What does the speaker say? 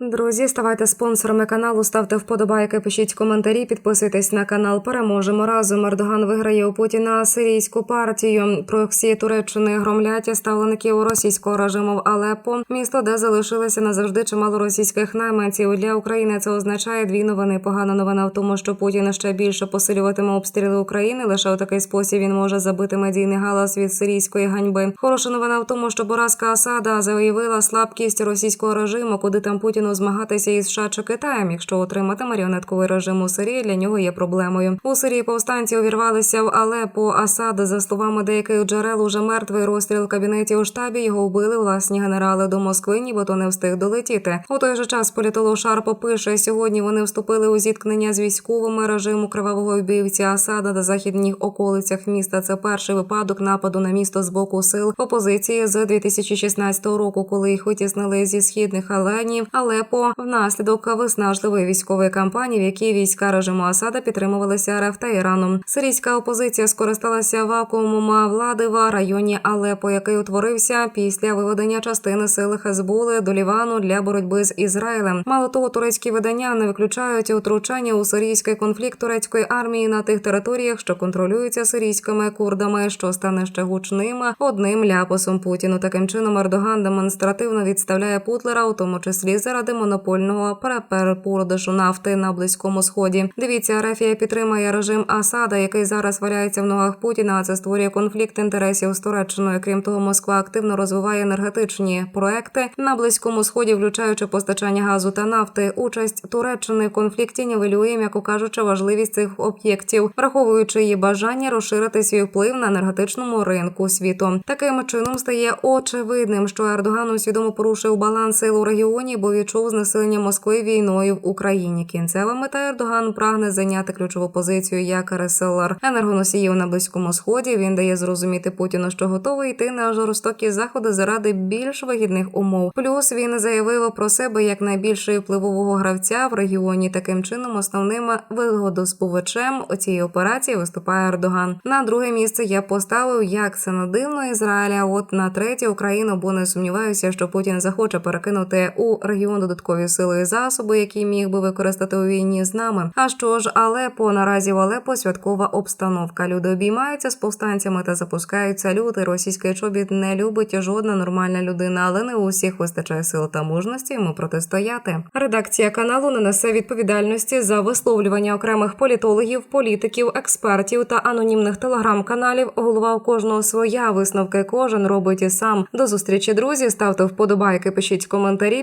Друзі, ставайте спонсорами каналу, ставте вподобайки, пишіть коментарі, підписуйтесь на канал. Переможемо разом. Ердоган виграє у Путіна сирійську партію. Проксі Туреччини громлять ставлеників російського режиму в Алеппо, місто, де залишилося назавжди чимало російських найманців. Для України це означає дві новини. Погана новина в тому, що Путін ще більше посилюватиме обстріли України. Лише у такий спосіб він може забити медійний галас від сирійської ганьби. Хороша новина в тому, що поразка Асада заявила слабкість російського режиму, куди там Путіну змагатися із США чи Китаєм. Якщо отримати маріонетковий режим у Сирії, для нього є проблемою. У Сирії повстанці увірвалися в Алепо. Асад, за словами деяких джерел, уже мертвий розстріл кабінеті у штабі. Його вбили власні генерали до Москви, нібито не встиг долетіти. У той же час політолог Шарпо пише: сьогодні вони вступили у зіткнення з військовими режиму кривавого вбивці Асада на західних околицях міста. Це перший випадок нападу на місто з боку сил опозиції з 2016 року, коли їх витіснили зі східних Аленів, Алепо внаслідок виснажливої військової кампанії, в якій війська режиму Асада підтримувалися РФ та Іраном. Сирійська опозиція скористалася вакуумом влади в районі Алепо, який утворився після виведення частини сил Хезбули до Лівану для боротьби з Ізраїлем. Мало того, турецькі видання не виключають втручання у сирійський конфлікт турецької армії на тих територіях, що контролюються сирійськими курдами, що стане ще гучним одним ляпосом Путіну. Таким чином Ердоган демонстративно відставляє Путлера, у тому числі заради монопольного перепродажу нафти на близькому сході. Дивіться, Арафія підтримує режим Асада, який зараз валяється в ногах Путіна. Це створює конфлікт інтересів з Туреччиною. Крім того, Москва активно розвиває енергетичні проекти на близькому сході, включаючи постачання газу та нафти. Участь Туреччини в конфлікті нівелює, м'яко кажучи, важливість цих об'єктів, враховуючи її бажання розширити свій вплив на енергетичному ринку світу. Таким чином стає очевидним, що Ердоган усвідомо порушив баланс сил у регіоні, бо відчув знесилення Москви війною в Україні. Кінцева мета Ердоган прагне зайняти ключову позицію як реселер енергоносіїв на близькому сході. Він дає зрозуміти Путіну, що готовий йти на жорстокі заходи заради більш вигідних умов. Плюс він заявив про себе як найбільший впливового гравця в регіоні. Таким чином, основним вигодоспувачем у цій операції виступає Ердоган. На друге місце я поставив як це не дивно Ізраїля. От на третє Україну, бо не сумніваюся, що Путін захоче перекинути у регіон додаткові сили і засоби, які міг би використати у війні з нами. А що ж, Алепо наразі в Алепо святкова обстановка. Люди обіймаються з повстанцями та запускають салюти. Російський чобіт не любить жодна нормальна людина, але не у всіх вистачає сил та мужності йому протистояти. Редакція каналу не несе відповідальності за висловлювання окремих політологів, політиків, експертів та анонімних телеграм-каналів. Голова у кожного своя висновки кожен робить і сам. До зустрічі, друзі. Ставте вподобайки, пишіть коментарі,